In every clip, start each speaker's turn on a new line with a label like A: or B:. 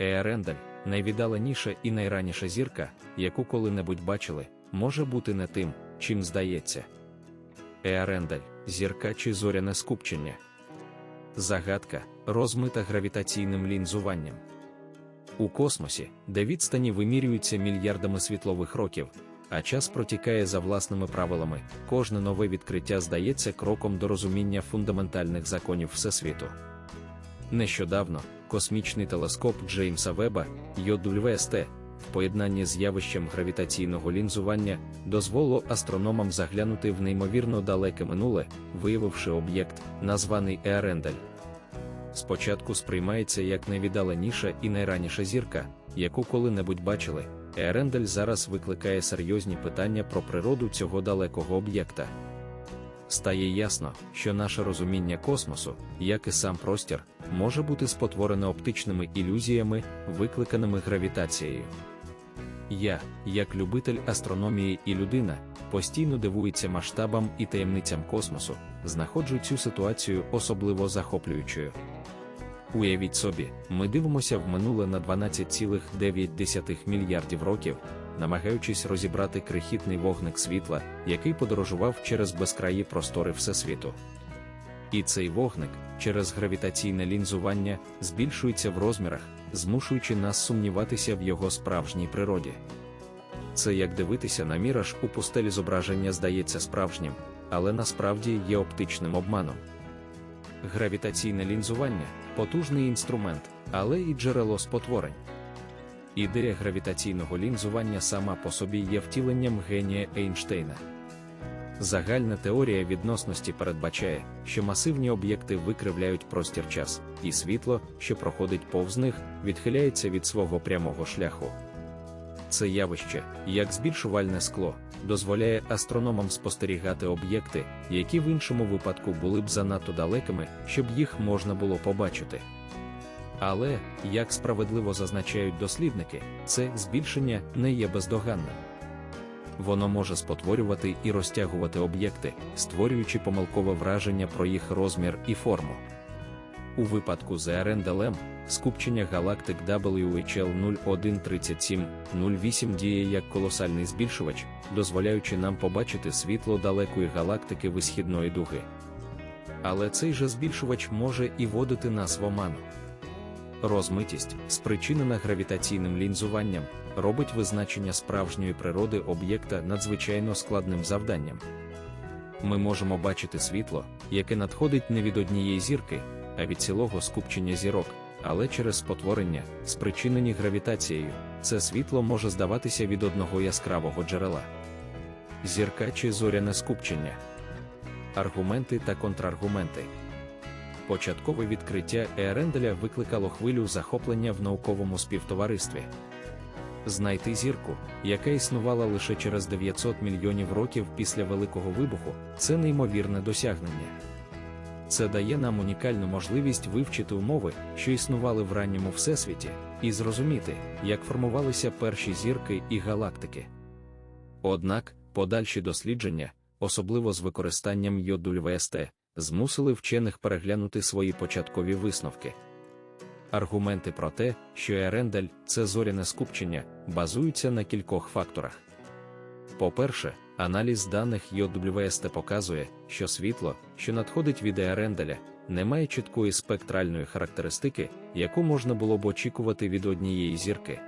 A: Еарендель, найвіддаленіша і найраніша зірка, яку коли-небудь бачили, може бути не тим, чим здається. Еарендель зірка чи зоряне скупчення. Загадка розмита гравітаційним лінзуванням. У космосі, де відстані вимірюються мільярдами світлових років, а час протікає за власними правилами, кожне нове відкриття здається кроком до розуміння фундаментальних законів Всесвіту. Нещодавно космічний телескоп Джеймса Веба JWST в поєднанні з явищем гравітаційного лінзування дозволило астрономам заглянути в неймовірно далеке минуле, виявивши об'єкт, названий Еарендель. Спочатку сприймається як найвіддаленіша і найраніша зірка, яку коли-небудь бачили. Ерендель зараз викликає серйозні питання про природу цього далекого об'єкта. Стає ясно, що наше розуміння космосу, як і сам простір, може бути спотворене оптичними ілюзіями, викликаними гравітацією. Я, як любитель астрономії і людина, постійно дивується масштабам і таємницям космосу, знаходжу цю ситуацію особливо захоплюючою. Уявіть собі, ми дивимося в минуле на 12,9 мільярдів років, намагаючись розібрати крихітний вогник світла, який подорожував через безкраї простори Всесвіту. І цей вогник, через гравітаційне лінзування, збільшується в розмірах, змушуючи нас сумніватися в його справжній природі. Це як дивитися на міраж у пустелі зображення здається справжнім, але насправді є оптичним обманом. Гравітаційне лінзування потужний інструмент, але і джерело спотворень. Ідея гравітаційного лінзування сама по собі є втіленням генія Ейнштейна. Загальна теорія відносності передбачає, що масивні об'єкти викривляють простір час, і світло, що проходить повз них, відхиляється від свого прямого шляху. Це явище, як збільшувальне скло, дозволяє астрономам спостерігати об'єкти, які в іншому випадку були б занадто далекими, щоб їх можна було побачити. Але, як справедливо зазначають дослідники, це збільшення не є бездоганним. Воно може спотворювати і розтягувати об'єкти, створюючи помилкове враження про їх розмір і форму. У випадку з ЕРНДЛМ скупчення галактик WHL 013708 діє як колосальний збільшувач, дозволяючи нам побачити світло далекої галактики висхідної дуги. Але цей же збільшувач може і водити нас в оману. Розмитість, спричинена гравітаційним лінзуванням, робить визначення справжньої природи об'єкта надзвичайно складним завданням. Ми можемо бачити світло, яке надходить не від однієї зірки, а від цілого скупчення зірок, але через спотворення, спричинені гравітацією, це світло може здаватися від одного яскравого джерела. Зірка чи зоряне скупчення. Аргументи та контраргументи. Початкове відкриття Еаренделя викликало хвилю захоплення в науковому співтоваристві. Знайти зірку, яка існувала лише через 900 мільйонів років після Великого вибуху, це неймовірне досягнення. Це дає нам унікальну можливість вивчити умови, що існували в ранньому всесвіті, і зрозуміти, як формувалися перші зірки і галактики. Однак, подальші дослідження, особливо з використанням йодуль ВСТ, змусили вчених переглянути свої початкові висновки. Аргументи про те, що Ерендель це зоряне скупчення, базуються на кількох факторах. По-перше, аналіз даних YWST показує, що світло, що надходить від Еренделя, не має чіткої спектральної характеристики, яку можна було б очікувати від однієї зірки.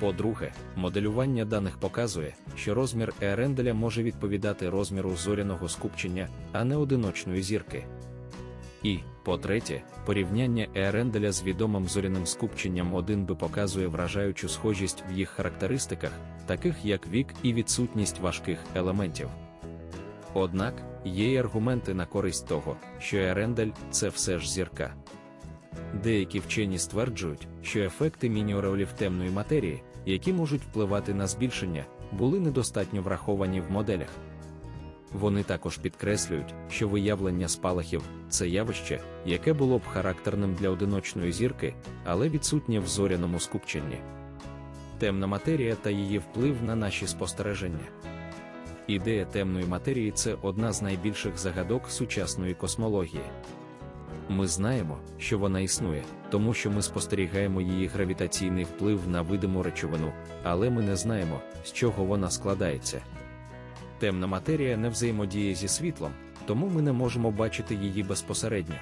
A: По-друге, моделювання даних показує, що розмір Еренделя може відповідати розміру зоряного скупчення, а не одиночної зірки. І, по-третє, порівняння Еренделя з відомим зоряним скупченням 1 би показує вражаючу схожість в їх характеристиках, таких як вік і відсутність важких елементів. Однак, є й аргументи на користь того, що Ерендель це все ж зірка. Деякі вчені стверджують, що ефекти мініореолів темної матерії, які можуть впливати на збільшення, були недостатньо враховані в моделях. Вони також підкреслюють, що виявлення спалахів це явище, яке було б характерним для одиночної зірки, але відсутнє в зоряному скупченні. Темна матерія та її вплив на наші спостереження. Ідея темної матерії це одна з найбільших загадок сучасної космології. Ми знаємо, що вона існує, тому що ми спостерігаємо її гравітаційний вплив на видиму речовину, але ми не знаємо, з чого вона складається. Темна матерія не взаємодіє зі світлом, тому ми не можемо бачити її безпосередньо.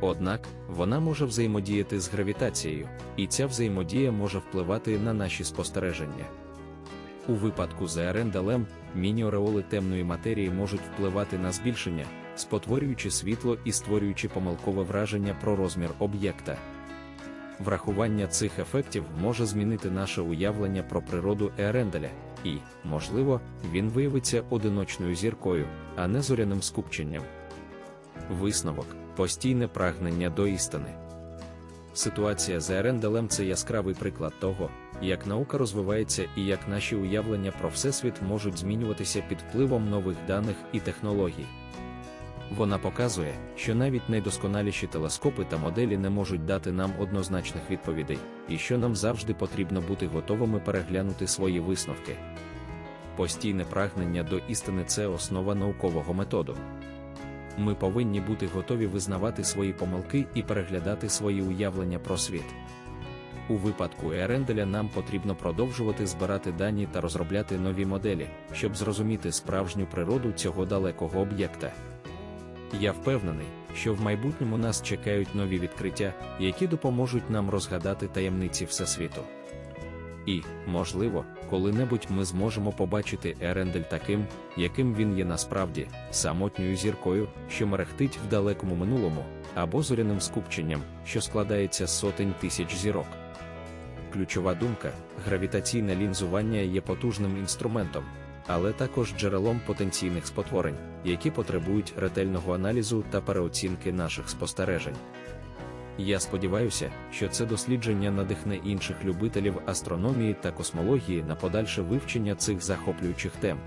A: Однак вона може взаємодіяти з гравітацією, і ця взаємодія може впливати на наші спостереження. У випадку з Еренделем мініореоли темної матерії можуть впливати на збільшення, спотворюючи світло і створюючи помилкове враження про розмір об'єкта. Врахування цих ефектів може змінити наше уявлення про природу Еренделя, і, можливо, він виявиться одиночною зіркою, а не зоряним скупченням. Висновок постійне прагнення до істини. Ситуація з Еренделем це яскравий приклад того, як наука розвивається і як наші уявлення про Всесвіт можуть змінюватися під впливом нових даних і технологій. Вона показує, що навіть найдосконаліші телескопи та моделі не можуть дати нам однозначних відповідей, і що нам завжди потрібно бути готовими переглянути свої висновки. Постійне прагнення до істини це основа наукового методу. Ми повинні бути готові визнавати свої помилки і переглядати свої уявлення про світ. У випадку Еренделя нам потрібно продовжувати збирати дані та розробляти нові моделі, щоб зрозуміти справжню природу цього далекого об'єкта. Я впевнений, що в майбутньому нас чекають нові відкриття, які допоможуть нам розгадати таємниці Всесвіту. І, можливо, коли-небудь ми зможемо побачити Ерендель таким, яким він є насправді, самотньою зіркою, що мерехтить в далекому минулому, або зоряним скупченням, що складається з сотень тисяч зірок. Ключова думка гравітаційне лінзування є потужним інструментом, але також джерелом потенційних спотворень, які потребують ретельного аналізу та переоцінки наших спостережень. Я сподіваюся, що це дослідження надихне інших любителів астрономії та космології на подальше вивчення цих захоплюючих тем.